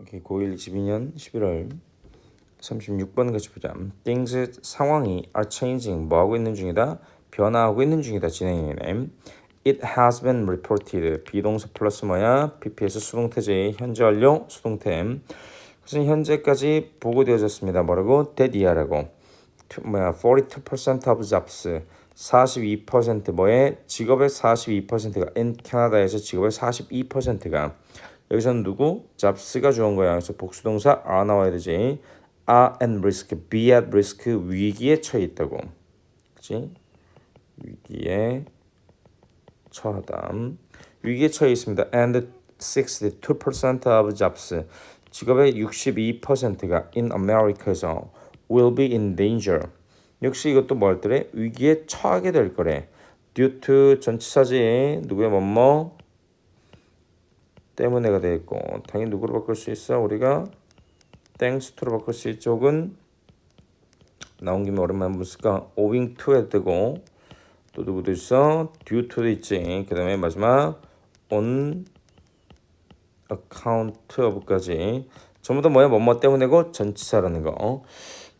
오케이, 고1 22년 11월 36번 같이 보자. Things 상황이 are changing 뭐 하고 있는 중이다. 변화하고 있는 중이다. 진행이네. It has been reported 비동사 플러스 뭐야? PPS 수동태제 현재 완료 수동태. 그래서 현재까지 보고되어졌습니다. 뭐라고? that year라고. 투- 뭐야? 42% of jobs 42% 뭐에 직업의 42%가 in 캐나다에서 직업의 42%가 여기서는 누구? 잡스가 주어온 거야. 그래서 복수동사 are 나와야 되지. are at risk, be at risk 위기에 처해 있다고. 그렇지? 위기에 처하다. 위기에 처해 있습니다. And 62% of jobs 직업의 62%가 in America에서 will be in danger. 역시 이것도 뭐 할때래 위기에 처하게 될 거래. due to 전치사지 누구의 뭐뭐 때문에가 돼 있고 당연히 누구로 바꿀 수 있어? 우리가 thanks to로 바꿀 수 있죠. 혹은 나온 김에 오랜만에 한번 쓸까 owing to에 뜨고 또 누구도 있어? due to도 있지. 그 다음에 마지막 on account of까지. 전부 다 뭐야? 뭐뭐 때문에고? 전치사라는 거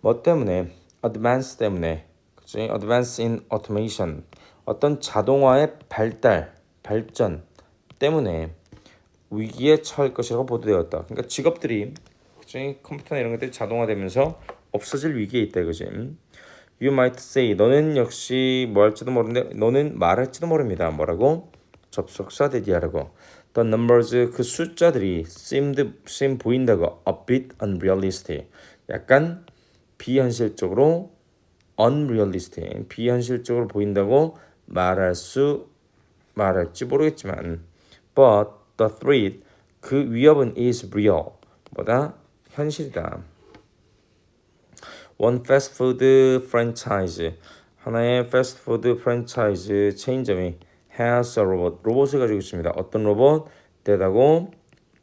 뭐 때문에? advance 때문에. 그치? advance in automation. 어떤 자동화의 발달 발전 때문에 위기에 처할 것이라고 보도되었다. 그러니까 직업들이 그치? 컴퓨터나 이런 것들이 자동화되면서 없어질 위기에 있다 이거지. You might say 너는 역시 뭐 할지도 모르는데 너는 말할지도 모릅니다. 뭐라고? 접속사 대디하라고. The numbers 그 숫자들이 seemed seem 보인다고 a bit unrealistic. 약간 비현실적으로 unrealistic 비현실적으로 보인다고 말할 수 말할지 모르겠지만 but the threat 그 위협은 is real 뭐다 현실이다. Fast food franchise 하나의 패스트푸드 프랜차이즈 체인점이 has a robot 로봇을 가지고 있습니다. 어떤 로봇? 대다고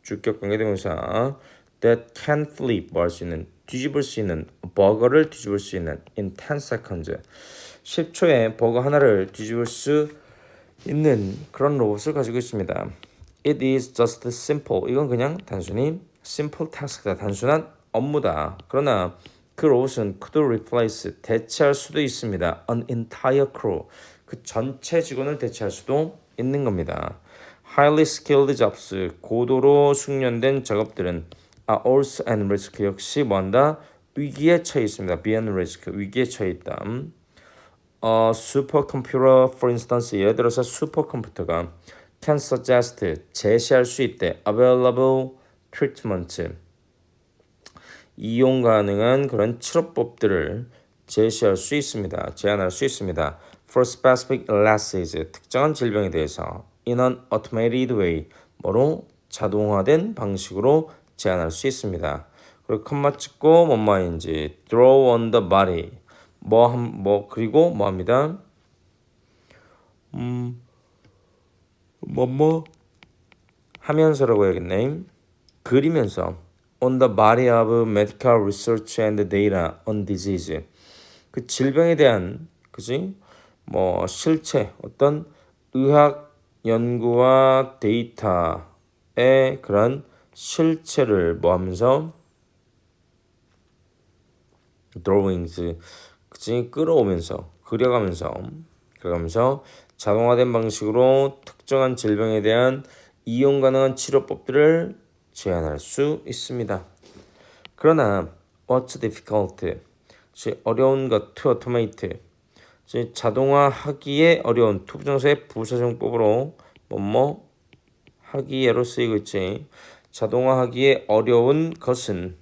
주격 관계대명사 that can flip 뭐 할 수 있는 뒤집을 수 있는 버거를 뒤집을 수 있는 in 10 seconds 10초에 버거 하나를 뒤집을 수 있는 그런 로봇을 가지고 있습니다. It is just simple. 이건 그냥 단순히 simple task다. 단순한 업무다. 그러나 그 로봇은 could replace 대체할 수도 있습니다. An entire crew. 그 전체 직원을 대체할 수도 있는 겁니다. Highly skilled jobs. 고도로 숙련된 작업들은 are also at risk. 역시 뭐한다? 위기에 처해 있습니다. be at risk. 위기에 처해 있다. 어, 슈퍼컴퓨터 for instance 예를 들어서 슈퍼컴퓨터가 can suggest 제시할 수 있대 available treatment 이용 가능한 그런 치료법들을 제시할 수 있습니다. 제안할 수 있습니다. For specific illnesses 특정한 질병에 대해서 in an automated way 뭐로 자동화된 방식으로 제안할 수 있습니다. 그리고 컴마 찍고 뭐뭐인지 throw on the body 뭐, 한, 뭐 그리고 뭐 합니다. 음, 뭐뭐 하면서라고 해야겠네. 그리면서 on the body of medical research and data on disease. 그 질병에 대한 그지? 뭐 실체 어떤 의학 연구와 데이터의 그런 실체를 뭐 하면서 drawings 그치 끌어오면서 그려가면서 그려가면서 자동화된 방식으로 특정한 질병에 대한 이용 가능한 치료법들을 제안할 수 있습니다. 그러나 what's difficult? 즉 어려운 것 to automate. 즉 자동화하기에 어려운 투부정사의 부사정법으로 뭐뭐 하기에로 쓰이고 있지. 자동화하기에 어려운 것은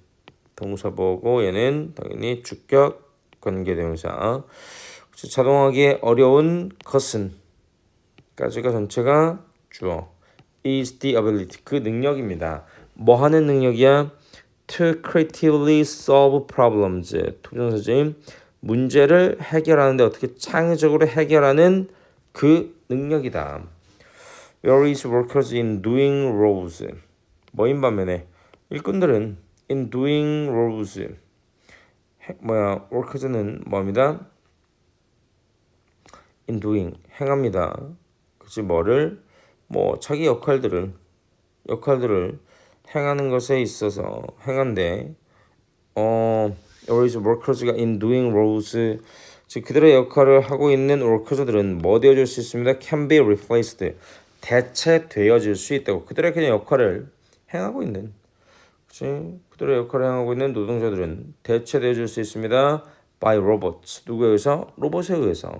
동사 보고 얘는 당연히 주격 관계대명사. 자동화하기에 어려운 것은 까지가 전체가 주어. is the ability 그 능력입니다. 뭐 하는 능력이야? To creatively solve problems. 투정사지 문제를 해결하는데 어떻게 창의적으로 해결하는 그 능력이다. Where is workers in doing roles? 뭐인 반면에 일꾼들은 in doing roles 해, 뭐야 workers는 뭐합니다? In doing 행합니다. 그치 뭐를 뭐 자기 역할들을 역할들을 행하는 것에 있어서 행한데 어 whereas workers가 in doing roles 즉 그들의 역할을 하고 있는 workers들은 뭐 되어줄 수 있습니다. can be replaced 대체되어질 수 있다고 그들의 그냥 역할을 행하고 있는 그치? 그들의 역할을 행하고 있는 노동자들은 대체되어질 수 있습니다. by robots 누구에 의해서 로봇에 의해서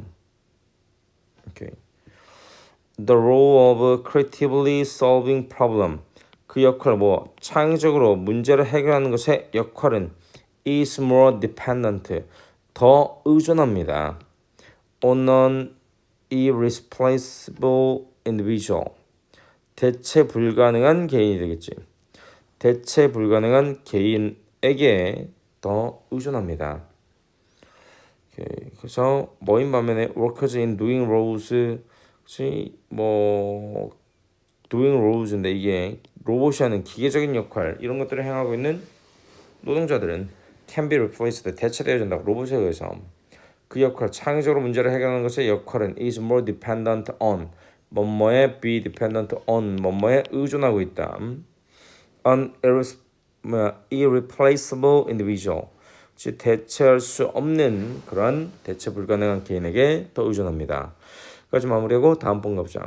오케이 the role of creatively solving problem 그 역할 뭐 창의적으로 문제를 해결하는 것의 역할은 is more dependent 더 의존합니다 on an irreplaceable individual 대체 불가능한 개인이 되겠지 대체 불가능한 개인에게 더 의존합니다 오케이. 그래서 뭐인 반면에 workers in doing roles 뭐 doing roles인데 이게 로봇이 하는 기계적인 역할 이런 것들을 행하고 있는 노동자들은 can be replaced 대체되어진다고 로봇에 의해서 그 역할 창의적으로 문제를 해결하는 것의 역할은 is more dependent on 뭐뭐에 be dependent on 뭐뭐에 의존하고 있다. an irreplaceable individual 즉 대체할 수 없는 그런 대체 불가능한 개인에게 더 의존합니다. 까지 마무리하고 다음 번 가보자.